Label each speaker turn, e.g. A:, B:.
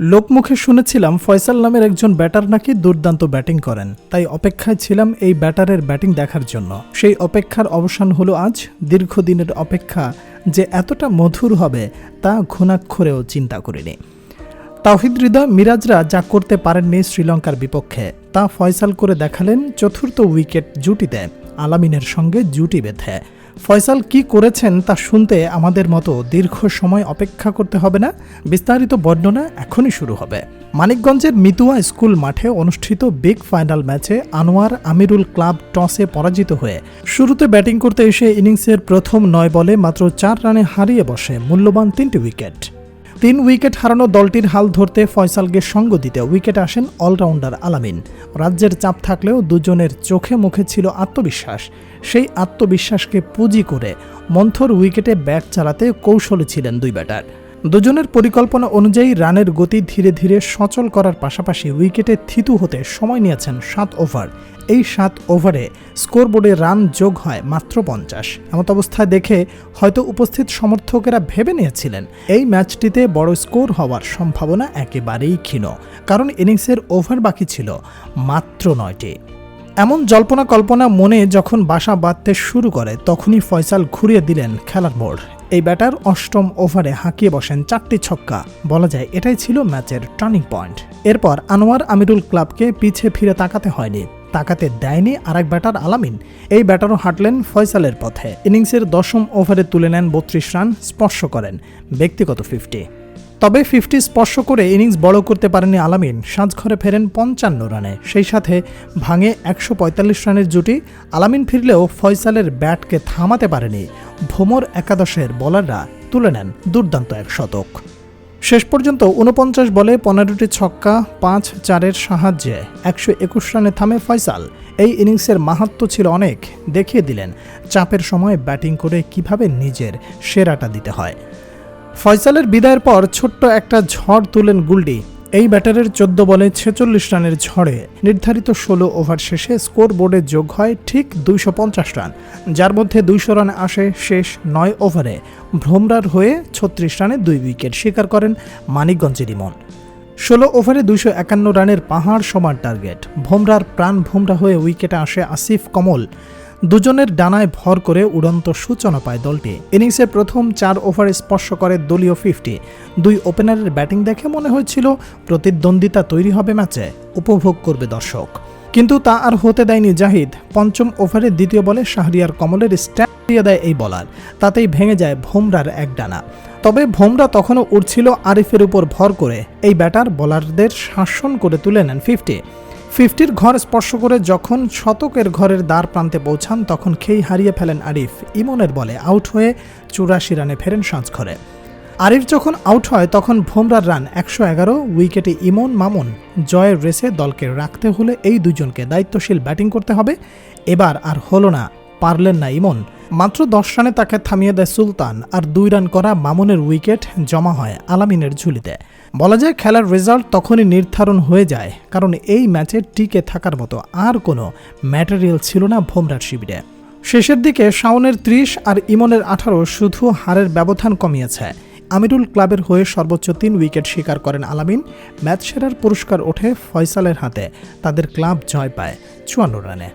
A: লোকমুখে শুনেছিলাম ফয়সাল নামের একজন ব্যাটার নাকি দুর্দান্ত ব্যাটিং করেন। তাই অপেক্ষায় ছিলাম এই ব্যাটারের ব্যাটিং দেখার জন্য। সেই অপেক্ষার অবসান হলো আজ, দীর্ঘদিনের অপেক্ষা যে এতটা মধুর হবে তা ঘুণাক্ষরেও চিন্তা করিনি। তাওহিদ হৃদয় মিরাজরা যা করতে পারেননি শ্রীলঙ্কার বিপক্ষে, তা ফয়সাল করে দেখালেন চতুর্থ উইকেট জুটিতে, আলামিনের সঙ্গে জুটি বেঁধে। ফয়সাল কি করেছেন তা শুনতে আমাদের মতো দীর্ঘ সময় অপেক্ষা করতে হবে না। বিস্তারিত বর্ণনা এখনই শুরু হবে। মানিকগঞ্জের মিতুয়া স্কুল মাঠে অনুষ্ঠিত বিগ ফাইনাল ম্যাচে আনোয়ার আমিরুল ক্লাব টসে পরাজিত হয়ে শুরুতে ব্যাটিং করতে এসে ইনিংসের প্রথম নয় বলে মাত্র চার রানে হারিয়ে বসে মূল্যবান তিনটি উইকেট। তিন উইকেট হারানো দলটির হাল ধরতে ফয়সালকে সঙ্গ দিতে উইকেট আসেন অলরাউন্ডার আলামিন। রাজ্যের চাপ থাকলেও দুজনের চোখে মুখে ছিল আত্মবিশ্বাস। সেই আত্মবিশ্বাসকে পুঁজি করে মন্থর উইকেটে ব্যাট চালাতে কৌশলে ছিলেন দুই ব্যাটার। দুজনের পরিকল্পনা অনুযায়ী রানের গতি ধীরে ধীরে সচল করার পাশাপাশি উইকেটে থিতু হতে সময় নিয়েছেন সাত ওভার। এই সাত ওভারে স্কোরবোর্ডে রান যোগ হয় মাত্র পঞ্চাশ। এমত অবস্থায় দেখে হয়তো উপস্থিত সমর্থকেরা ভেবে নিয়েছিলেন, এই ম্যাচটিতে বড় স্কোর হওয়ার সম্ভাবনা একেবারেই ক্ষীণ। কারণ ইনিংসের ওভার বাকি ছিল মাত্র নয়টি। এমন জল্পনা কল্পনা মনে যখন বাসা বাঁধতে শুরু করে, তখনই ফয়সাল ঘুরিয়ে দিলেন খেলার মোড়। এই ব্যাটার অষ্টম ওভারে হাঁকিয়ে বসেন চারটি ছক্কা। বলা যায় এটাই ছিল ম্যাচের টার্নিং পয়েন্ট। এরপর আনোয়ার আমিরুল ক্লাবকে পিছে ফিরে তাকাতে হয়নি। তাকাতে দেয়নি আরেক ব্যাটার আলামিন। এই ব্যাটারও হাঁটলেন ফয়সালের পথে। ইনিংসের দশম ওভারে তুলে নেন বত্রিশ রান, স্পর্শ করেন ব্যক্তিগত ফিফটি তবে ফিফটি স্পর্শ করে ইনিংস বড় করতে পারেনি আলামিন। সাজঘরে ফেরেন পঞ্চান্ন রানে। সেই সাথে ভাঙে একশো পঁয়তাল্লিশ রানের জুটি। আলামিন ফিরলেও ফয়সালের ব্যাটকে থামাতে পারেনি। ভোমর একাদশের বোলাররা তুলে নেন দুর্দান্ত এক শতক। শেষ পর্যন্ত উনপঞ্চাশ বলে পনেরোটি ছক্কা, পাঁচ চারের সাহায্যে একশো একুশ রানে থামে ফয়সাল। এই ইনিংসের মাহাত্ম ছিল অনেক। দেখিয়ে দিলেন, চাপের সময় ব্যাটিং করে কীভাবে নিজের সেরাটা দিতে হয়। ফয়সালের বিদায়ের পর ছোট্ট একটা ঝড় তুলেন গুলডি। এই ব্যাটারের চোদ্দ বলে ছেচল্লিশ রানের ঝড়ে নির্ধারিত ষোলো ওভার শেষে স্কোর বোর্ডে যোগ হয় ঠিক দুইশো পঞ্চাশ রান, যার মধ্যে দুইশো রান আসে শেষ নয় ওভারে। ভ্রমরার হয়ে ছত্রিশ রানে দুই উইকেট শিকার করেন মানিকগঞ্জের ইমন। ষোলো ওভারে দুইশো একান্ন রানের পাহাড় সমান টার্গেট। ভোমরার প্রাণ ভোমরা হয়ে উইকেটে আসে আসিফ কমল। দুজনের ডানায় ভর করে উড়ন্ত সূচনা পায় দলটি। ইনিংসের প্রথম চার ওভারে স্পর্শ করে দলীয় ফিফটি দুই ওপেনারের ব্যাটিং দেখে মনে হয়েছিল প্রতিদ্বন্দ্বিতা তৈরি হবে ম্যাচে, উপভোগ করবে দর্শক। কিন্তু তা আর হতে দেয়নি জাহিদ। পঞ্চম ওভারের দ্বিতীয় বলে শাহরিয়ার কমলের স্ট্যাম্প দিয়ে দেয় এই বলার। তাতেই ভেঙে যায় ভোমরার এক ডানা। তবে ভোমরা তখনও উঠছিল আরিফের উপর ভর করে। এই ব্যাটার বলারদের শাসন করে তুলে নেন ফিফটি ফিফটির ঘর স্পর্শ করে যখন শতকের ঘরের দ্বার প্রান্তে পৌঁছান, তখন খেই হারিয়ে ফেলেন আরিফ। ইমনের বলে, আউট হয়ে চুরাশি রানে ফেরেন সাঁঝঘরে আরিফ যখন আউট হয়, তখন ভোমরার রান একশো এগারো, উইকেটে ইমন মামুন জয়ের রেসে দলকে রাখতে হলে এই দুজনকে দায়িত্বশীল ব্যাটিং করতে হবে। এবার আর হলো না, পারলেন না ইমন। মাত্র দশ রানে তাকে থামিয়ে দেয় সুলতান, আর দুই রান করা মামুনের উইকেট জমা হয় আলামিনের ঝুলিতে। বলা যায় খেলার রেজাল্ট তখনই নির্ধারণ হয়ে যায়, কারণ এই ম্যাচে টিকে থাকার মতো আর কোনো ম্যাটেরিয়াল ছিল না ভোমরার শিবিরে। শেষের দিকে শাওনের ত্রিশ আর ইমনের আঠারো শুধু হারের ব্যবধান কমিয়েছে। আমিরুল ক্লাবের হয়ে সর্বোচ্চ তিন উইকেট শিকার করেন আলামিন। ম্যাচ সেরার পুরস্কার ওঠে ফয়সালের হাতে, তাদের ক্লাব জয় পায় চুয়ান্ন রানে।